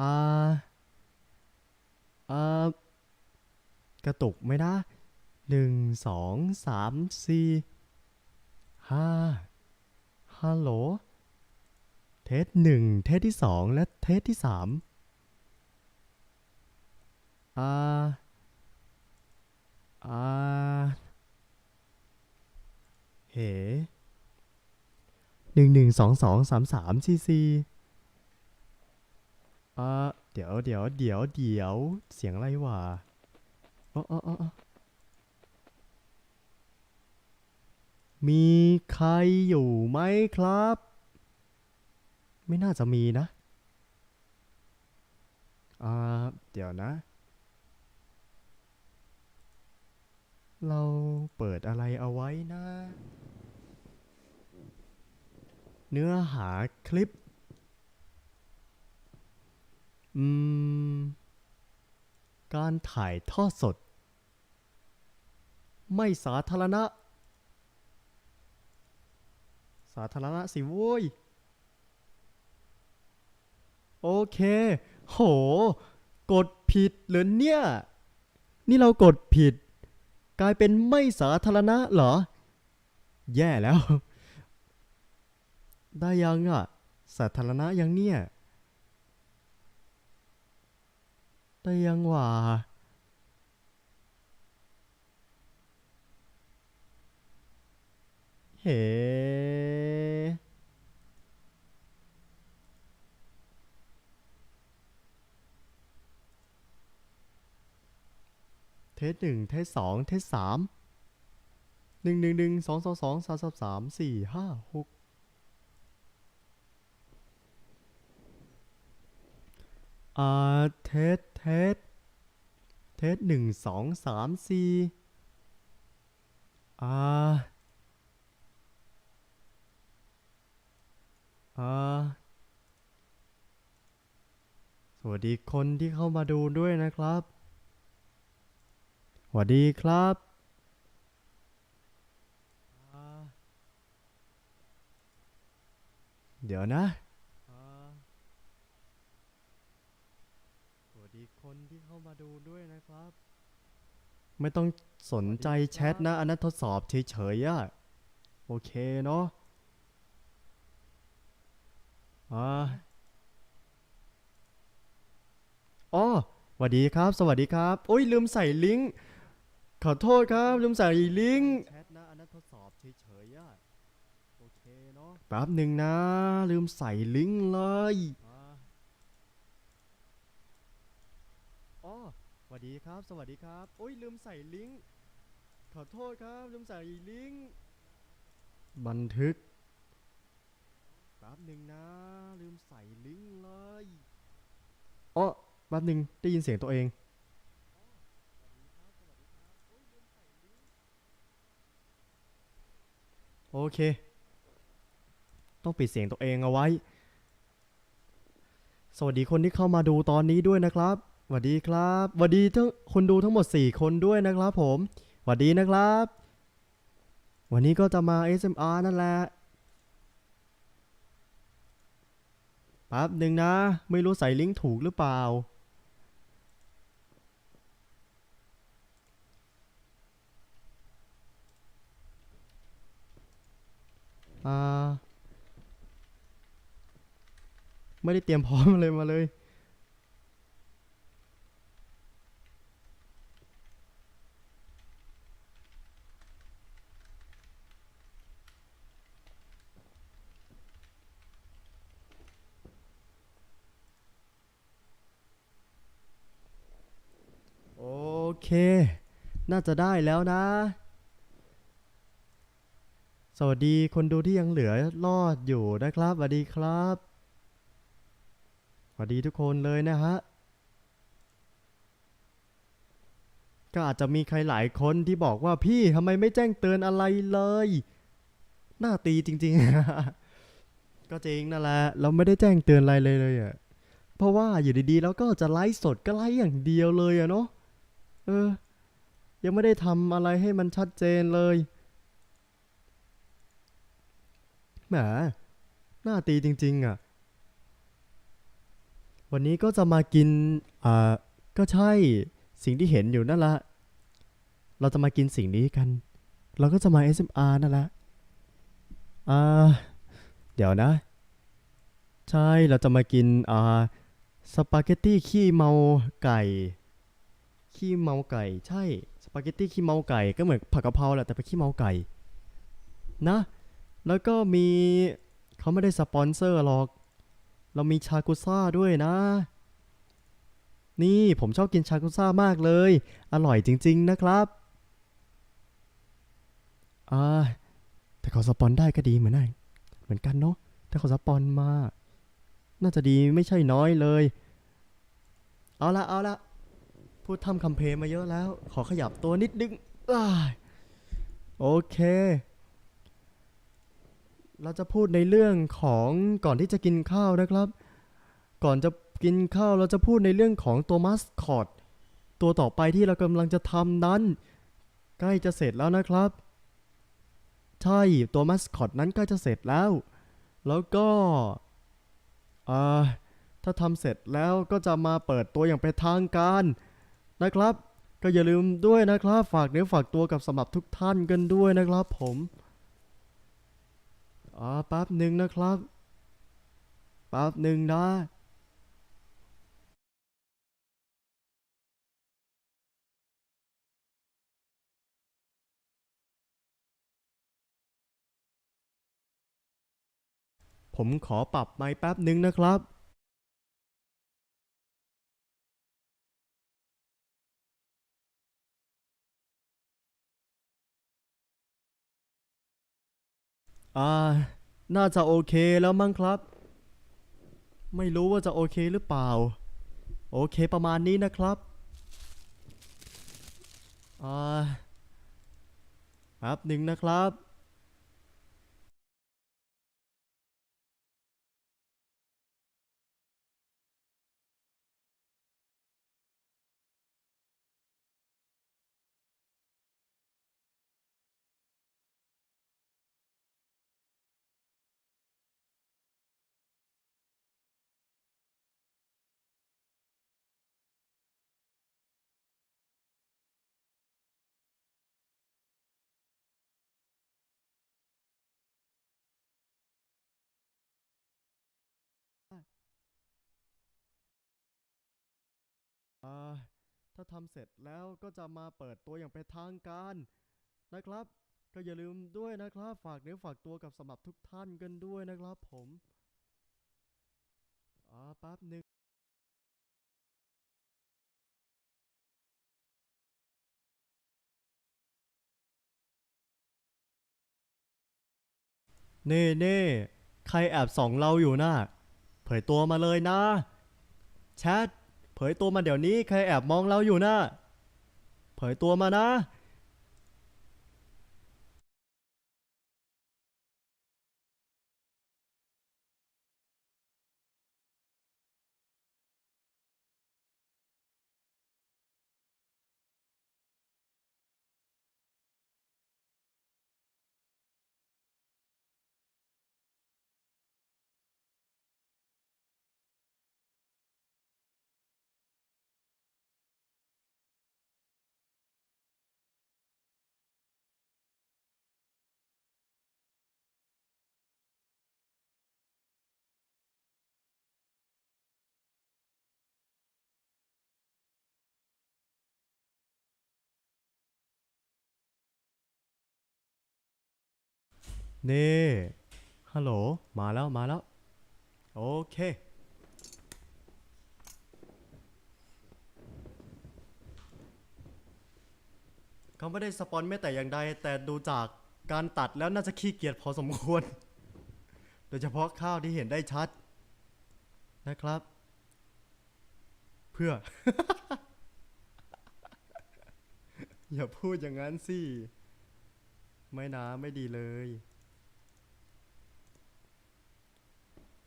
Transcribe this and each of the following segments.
อ่าอ่ากระตุกไหมนะหนึ่งสองสามสี่ห้าฮัลโหล เทสหนึ่งเทสที่สองและเทสที่สามอ่าอ่าเฮ้หนึ่งหนึ่งสองสองสามสามสี่สี่ อ่าเดี๋ยวเดี๋ยวเดี๋ยวเดี๋ยวเสียงอะไรวะอ๋ออ๋ออ๋ออ๋อมีใครอยู่ไหมครับ ไม่น่าจะมีนะอ่าเดี๋ยวนะ เราเปิดอะไรเอาไว้นะ เนื้อหาคลิป อืม การถ่ายทอดสด ไม่สาธารณะ สาธารณะสิโว้ย โอเค โห กดผิดเหรือเนี่ย นี่เรากดผิด กลายเป็นไม่สาธารณะเหรอ แย่แล้ว ได้ยังอะ สาธารณะยังเนี่ย ได้ยังวะเฮ้เทสหนึ่งเทสสองเทสสามหนึ่งหนึ่งหนึ่งสองสองสองสามสามสามสี่ห้าหก อ่าเทสเทสเทสหนึ่งสองสามสี่อ่าอ่าสวัสดีคนที่เข้ามาดูด้วยนะครับ สวัสดีครับเดี๋ยวนะอ่าสวัสดีคนที่เข้ามา ดูด้วยนะครับ ไม่ต้องสนใจแชทนะ อันนั้นทดสอบเฉยๆอะโอเคเนาะอ่าอ๋อสวัสดีครับ สวัสดีครับ โอ้ยลืมใส่ลิงก์ ขอโทษครับ ลืมใส่ลิงก์แชทนะอันนั้นทดสอบเฉยๆอะโอเคเนาะ แป๊บหนึ่งนะ ลืมใส่ลิงก์เลย อ๋อสวัสดีครับ สวัสดีครับ โอ้ยลืมใส่ลิงก์ ขอโทษครับ ลืมใส่ลิงก์ บันทึก แป๊บหนึ่งนะ ลืมใส่ลิงก์เลยอ๋อแป๊บหนึ่งได้ยินเสียงตัวเอง โอเค ต้องปิดเสียงตัวเองเอาไว้ สวัสดีคนที่เข้ามาดูตอนนี้ด้วยนะครับส วัสดีครับสวัสดีทั้งคนดูทั้งหมด 4 คนด้วยนะครับผมสวัสดีนะครับ วันนี้ก็จะมา SMR นั่นแหละแป๊บหนึ่งนะ ไม่รู้ใส่ลิงก์ถูกหรือเปล่า อ่า ไม่ได้เตรียมพร้อมอะไรมาเลย น่าจะได้แล้วนะ สวัสดีคนดูที่ยังเหลือรอดอยู่นะครับสวัสดีครับ สวัสดีทุกคนเลยนะฮะ ก็อาจจะมีใครหลายคนที่บอกว่าพี่ทำไมไม่แจ้งเตือนอะไรเลย หน้าตีจริง ๆ ก็จริงนั่นแหละ เราไม่ได้แจ้งเตือนอะไรเลยเลยอะเพราะว่าอยู่ดีๆ แล้วก็จะไลฟ์สดก็ไลฟ์อย่างเดียวเลยอะเนาะ เออ ยังไม่ได้ทำอะไรให้มันชัดเจนเลยแหมหน้าตีจริง ๆอะ วันนี้ก็จะมากิน อ่า ก็ใช่ สิ่งที่เห็นอยู่นั่นละ เราจะมากินสิ่งนี้กัน เราก็จะมา SMR นั่นแหละอ่า เดี๋ยวนะ ใช่ เราจะมากิน อ่า สปาเกตตี้ขี้เมาไก่ ขี้เมาไก่ ใช่สปาเกตตี้ขี้เมาไก่ก็เหมือนผักกะเพราแหละแต่เป็นขี้เมาไก่นะ แล้วก็มีเขาไม่ได้สปอนเซอร์หรอก เรามีชากุซ่าด้วยนะ นี่ผมชอบกินชากุซ่ามากเลย อร่อยจริง ๆนะครับอ่าแต่เขาสปอนได้ก็ดีเหมือนกันเหมือนกันเนาะถ้าเขาสปอนมา น่าจะดีไม่ใช่น้อยเลย เอาละเอาละ พูดทำคำเพลงมาเยอะแล้ว ขอขยับตัวนิดนึงอ้ายโอเค เราจะพูดในเรื่องของก่อนที่จะกินข้าวนะครับ ก่อนจะกินข้าวเราจะพูดในเรื่องของตัวมัสคอตตัวต่อไปที่เรากำลังจะทำนั้น ใกล้จะเสร็จแล้วนะครับ ใช่ตัวมัสคอตนั้นใกล้จะเสร็จแล้ว แล้วก็อ่าถ้าทำเสร็จแล้วก็จะมาเปิดตัวอย่างเป็นทางการ นะครับ ก็อย่าลืมด้วยนะครับ ฝากเนื้อฝากตัวกับสำหรับทุกท่านกันด้วยนะครับผมอ่าแป๊บหนึ่งนะครับแป๊บหนึ่งนะผมขอปรับไมค์แป๊บหนึ่งนะครับ อ่า น่าจะโอเคแล้วมั้งครับ ไม่รู้ว่าจะโอเคหรือเปล่า โอเคประมาณนี้นะครับ อ่าแป๊บหนึ่งนะครับ ถ้าทำเสร็จแล้วก็จะมาเปิดตัวอย่างเป็นทางการนะครับ ก็อย่าลืมด้วยนะครับ ฝากเนื้อฝากตัวกับสำหรับทุกท่านกันด้วยนะครับผมอ่าแป๊บหนึ่งเน่เน่ใครแอบส่องเราอยู่นะเผยตัวมาเลยนะ แชท ยตัวมาเดี๋ยวนี้ใครแอบมองเราอยู่นะเผยตัวมานะ นี่ฮัลโหล มาแล้ว มาแล้ว โอเค เขาไม่ได้สปอนไม่แต่อย่างใด แต่ดูจากการตัดแล้วน่าจะขี้เกียจพอสมควร โดยเฉพาะข้าวที่เห็นได้ชัด นะครับ เพื่อ อย่าพูดอย่างนั้นสิ ไม่นะไม่ดีเลย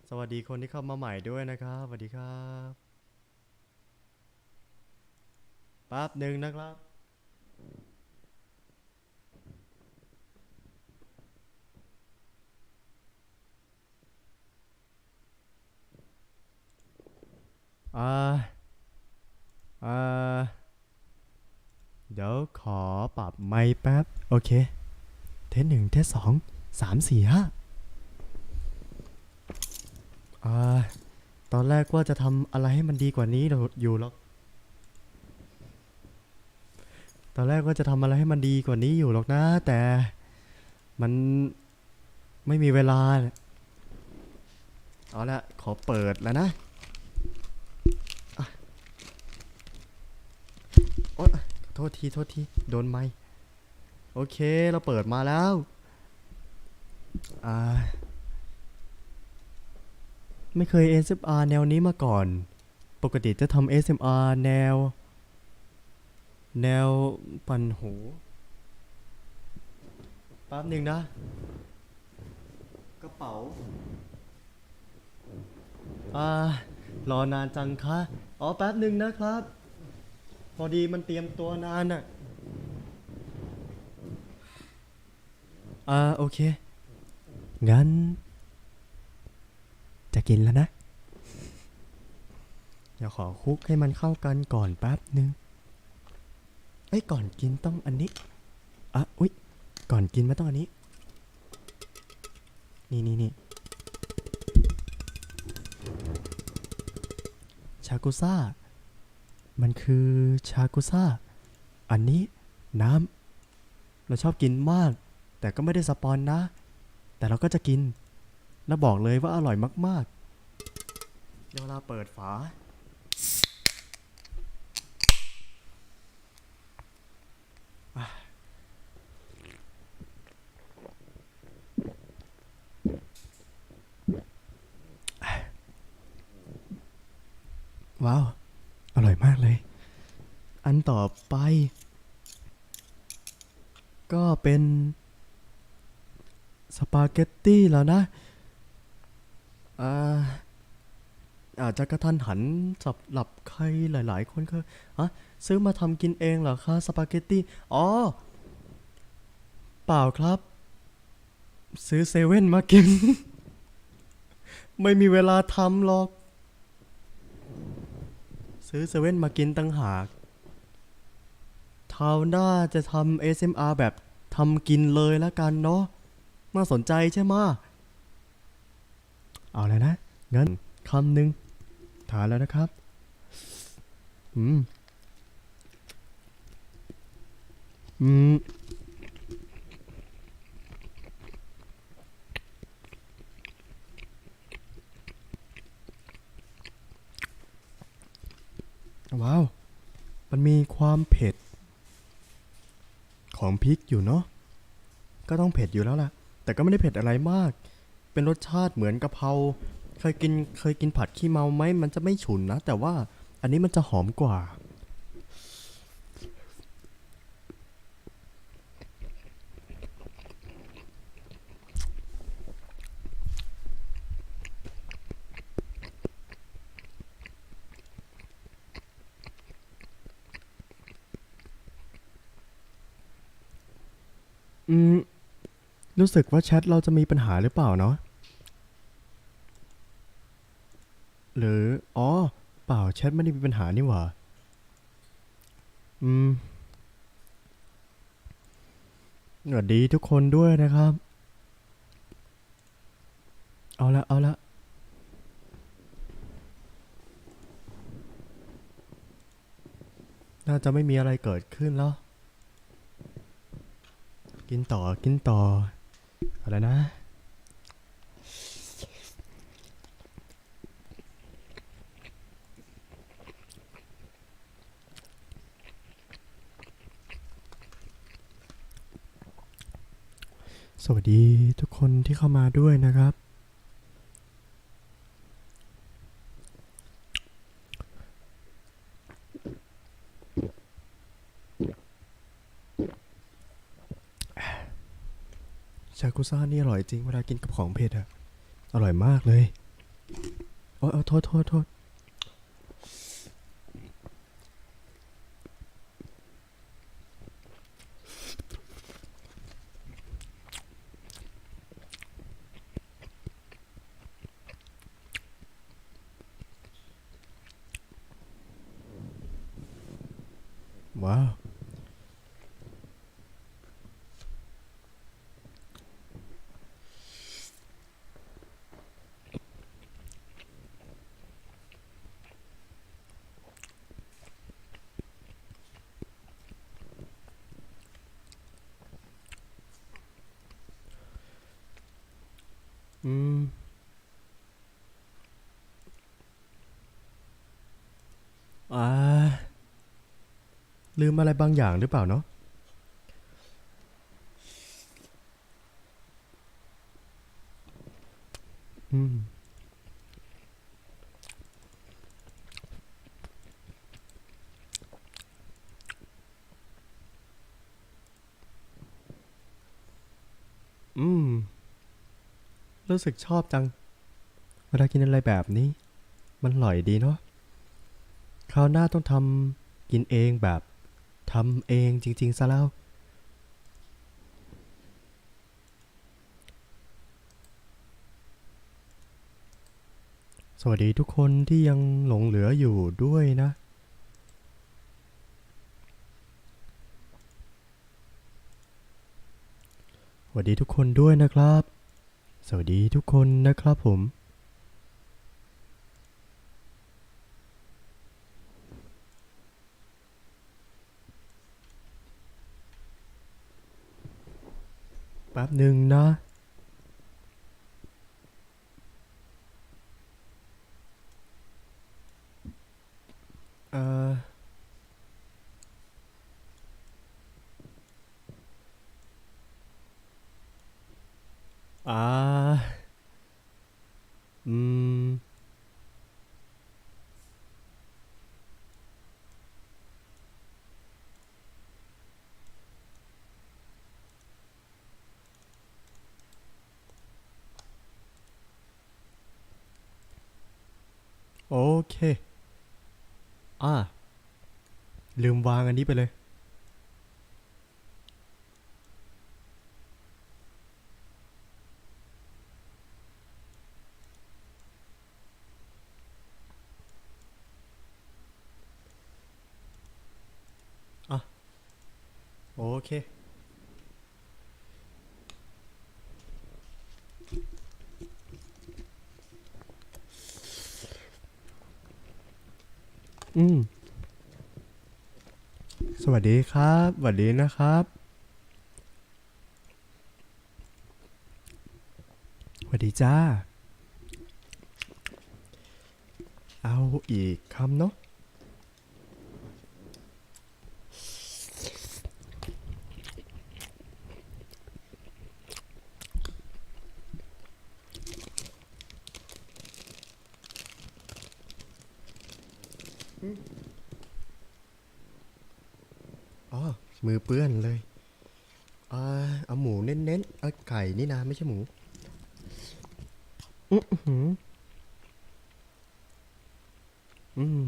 สวัสดีคนที่เข้ามาใหม่ด้วยนะครับ สวัสดีครับแป๊บหนึ่งนะครับอ่าอ่าเดี๋ยวขอปรับไมค์แป๊บ โอเค เทสหนึ่งเทสสองสามสี่ห้า อ่าตอนแรกว่าจะทำอะไรให้มันดีกว่านี้อยู่หรอก ตอนแรกว่าจะทำอะไรให้มันดีกว่านี้อยู่หรอกนะ แต่มันไม่มีเวลา เอาละขอเปิดแล้วนะอะโอ๊ยโทษทีโทษที โดนไม้โอเค เราเปิดมาแล้ว อ่า ไม่เคย ASMR แนวนี้มาก่อน ปกติจะทำ ASMR แนว แนวปันหูแป๊บหนึ่งนะ กระเป๋า อ่า รอนานจังคะ อ๋อแป๊บหนึ่งนะครับ พอดีมันเตรียมตัวนานอะอ่า โอเค งั้น กินแล้วนะ เดี๋ยวขอคลุกให้มันเข้ากันก่อนแป๊บหนึ่งเอ้ยก่อนกินต้องอันนี้อะอุ๊ย ก่อนกินไม่ต้องอันนี้ นี่นี่นี่ชากุซ่า มันคือชากุซ่า อันนี้น้ำ เราชอบกินมาก แต่ก็ไม่ได้สปอนนะ แต่เราก็จะกิน แล้วบอกเลยว่าอร่อยมาก ๆ เดี๋ยวเวลาเปิดฝา ว้าว อร่อยมากเลย อันต่อไป ก็เป็น สปาเกตตี้แล้วนะ อ่า อาจจะกระทันหันสำหรับใครหลาย ๆ คนก็ฮะซื้อมาทำกินเองเหรอคะสปาเกตตี้อ๋อ เปล่าครับ ซื้อเซเว่นมากิน ไม่มีเวลาทำหรอก ซื้อเซเว่นมากินตั้งหากคราวหน้าจะทำ ASMR แบบทำกินเลยล้วกันเนาะน่าสนใจใช่ไหมเอาแล้วนะ งั้นคำหนึ่งานแล้วนะครับ อืม อืม ว้าว มันมีความเผ็ด ของพริกอยู่เนาะ ก็ต้องเผ็ดอยู่แล้วล่ะ แต่ก็ไม่ได้เผ็ดอะไรมาก เป็นรสชาติเหมือนกะเพรา เคยกินเคยกินผัดขี้เมาไหมมันจะไม่ฉุนนะ แต่ว่าอันนี้มันจะหอมกว่า อืม รู้สึกว่าแชทเราจะมีปัญหาหรือเปล่าเนาะ หรือ อ๋อ เปล่าแชทไม่ได้มีปัญหานี่หว่า อืม สวัสดีทุกคนด้วยนะครับ เอาละ เอาละน่าจะไม่มีอะไรเกิดขึ้นแล้ว กินต่อ กินต่อ อะไรนะ สวัสดีทุกคนที่เข้ามาด้วยนะครับ ชากุซ่านี่อร่อยจริงเวลากินกับของเผ็ดอะอร่อยมากเลย โอ้ยโทษโทษโทษ ว้ ลืมอะไรบางอย่างหรือเปล่าเนาะอืมอืม รู้สึกชอบจัง เวลากินอะไรแบบนี้ มันอร่อยดีเนาะ คราวหน้าต้องทำกินเองแบบ ทำเองจริง ๆ ซะแล้ว สวัสดีทุกคนที่ยังหลงเหลืออยู่ด้วยนะ สวัสดีทุกคนด้วยนะครับ สวัสดีทุกคนนะครับผม แป๊บหนึ่งนะ เอ่อ อ่า อืม โอเค อ่า ลืมวางอันนี้ไปเลย อะ โอเค อืม วัสดีครับสวัสดีนะครับสวัสดีจ้า เอาอีกคำเนาะอ๋อ มือเปื้อนเลยอ่าเอาหมูเน้นๆเอาไก่นี่นะไม่ใช่หมูอือหืออืม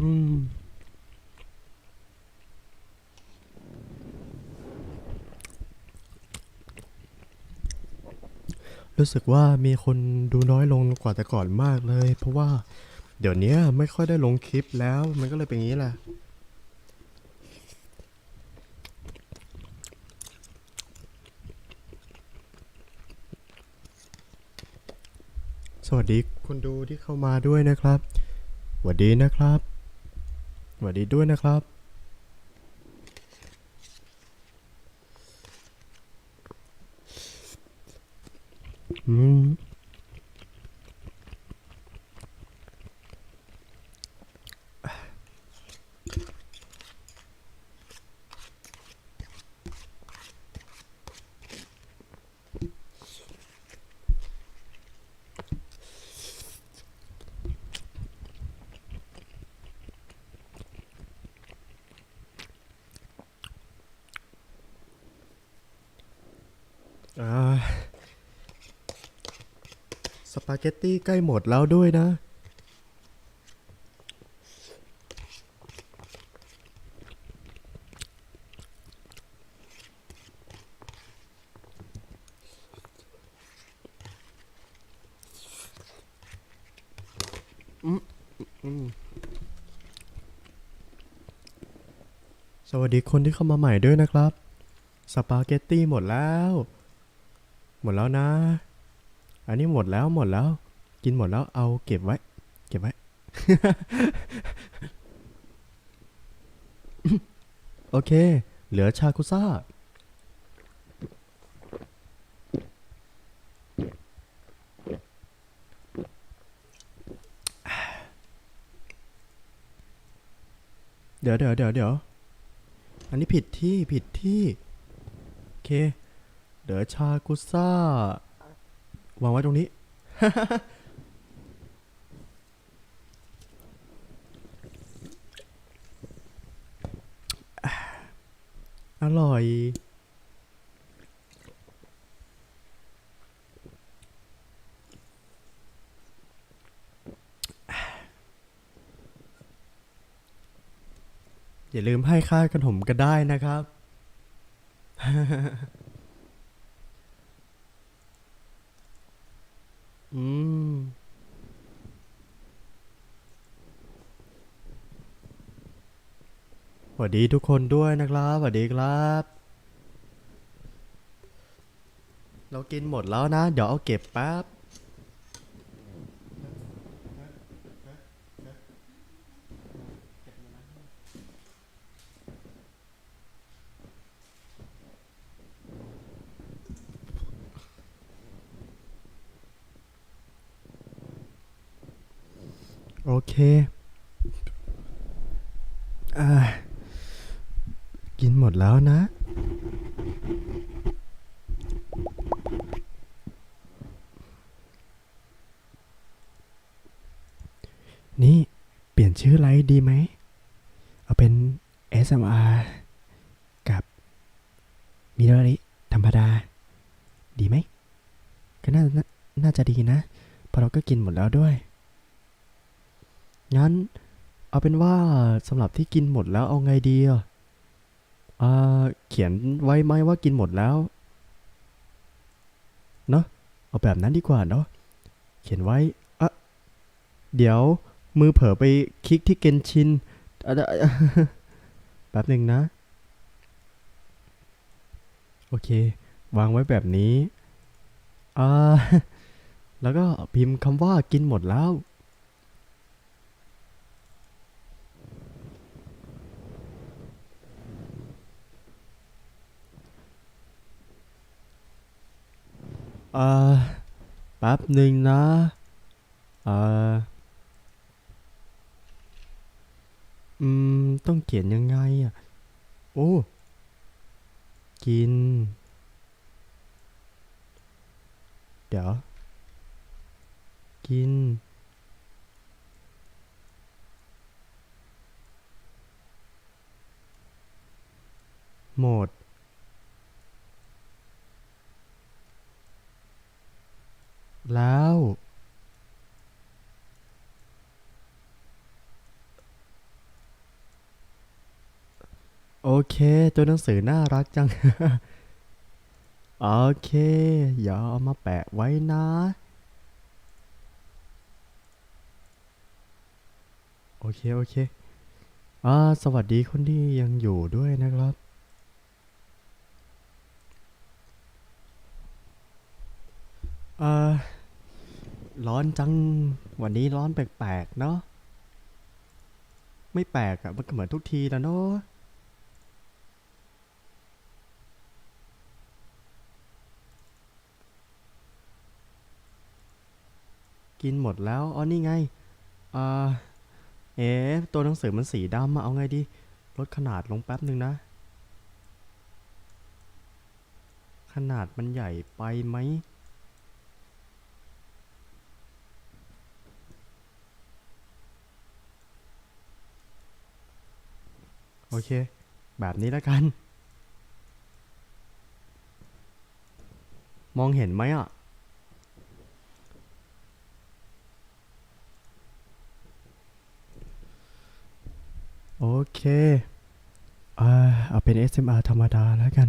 อืม รู้สึกว่ามีคนดูน้อยลงกว่าแต่ก่อนมากเลย เพราะว่าเดี๋ยวนี้ไม่ค่อยได้ลงคลิปแล้ว มันก็เลยเป็นอย่างนี้แหละ สวัสดีคนดูที่เข้ามาด้วยนะครับ สวัสดีนะครับ สวัสดีด้วยนะครับ อื เกตตี้ใกล้หมดแล้วด้วยนะ สวัสดีคนที่เข้ามาใหม่ด้วยนะครับ สปาเกตตี้หมดแล้ว หมดแล้วนะ อันนี้หมดแล้วหมดแล้ว กินหมดแล้วเอาเก็บไว้ เก็บไว้ โอเค เหลือชากุซ่า เดี๋ยวเดี๋ยวเดี๋ยวเดี๋ยวอันนี้ผิดที่ผิดที่ โอเค เดี๋ยวชากุซ่า วางไว้ตรงนี้ อร่อยอย่าลืมให้ค่าขนมกันได้นะครับ อืม สวัสดีทุกคนด้วยนะครับ สวัสดีครับ เรากินหมดแล้วนะ เดี๋ยวเอาเก็บแป๊บ โอเคอกินหมดแล้วนะ นี่เปลี่ยนชื่อไลฟ์ดีไหม เอาเป็น SMR กับมิโดริธรรมดา ดีไหม ก็น่าน่าจะดีนะ เพราะเราก็กินหมดแล้วด้วย งั้น เอาเป็นว่าสำหรับที่กินหมดแล้วเอาไงดีอะอ่าเขียนไว้ไหมว่ากินหมดแล้ว เนอะเอาแบบนั้นดีกว่าเนาะเขียนไว้อะเดี๋ยวมือเผลอไปคลิกที่เกนชินแป๊บหนึ่งนะ โอเค วางไว้แบบนี้อ่าแล้วก็พิมพ์คำว่ากินหมดแล้ว เออแป๊บหนึ่งนะ เอออืม ต้องเขียนยังไงอะ โอ้ กิน เดี๋ยว กิน หมด แล้ว โอเค ตัวหนังสือน่ารักจัง โอเค อย่าเอามาแปะไว้นะโอเค โอเค อ่า สวัสดีคนที่ยังอยู่ด้วยนะครับ อ่อ ร้อนจัง วันนี้ร้อนแปลกๆเนาะ ไม่แปลกอะมันก็เหมือนทุกทีแล้วเนาะ กินหมดแล้ว อ๋อนี่ไงอ่าเอ๊ตัวหนังสือมันสีดำอะเอาไงดี ลดขนาดลงแป๊บหนึ่งนะ ขนาดมันใหญ่ไปไหม โอเค แบบนี้แล้วกัน มองเห็นไหมอะ โอเค อ่า เอาเป็น SMR ธรรมดาแล้วกัน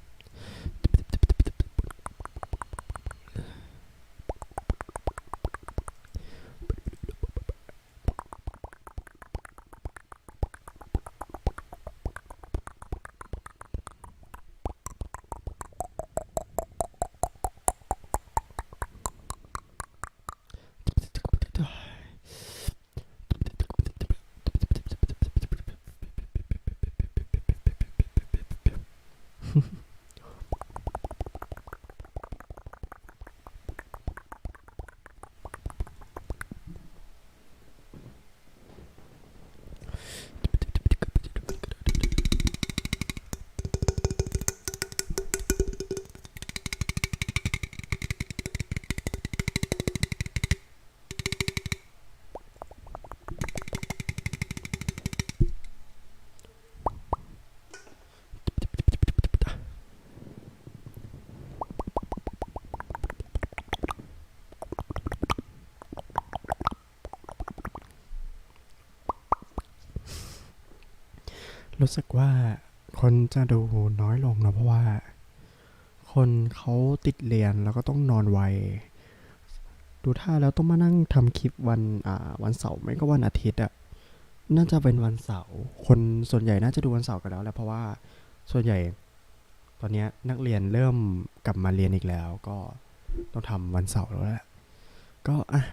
รู้สึกว่าคนจะดูน้อยลงนะเพราะว่า คนเขาติดเรียนแล้วก็ต้องนอนไว ดูท่าแล้วต้องมานั่งทำคลิปวันอ่าวันเสาร์ไม่ก็วันอาทิตย์อะน่าจะเป็นวันเสาร์คนส่วนใหญ่น่าจะดูวันเสาร์กันแล้วแหละเพราะว่าส่วนใหญ่ ตอนเนี้ยนักเรียนเริ่มกลับมาเรียนอีกแล้ว ก็ต้องทำวันเสาร์แล้วแหละก็อะ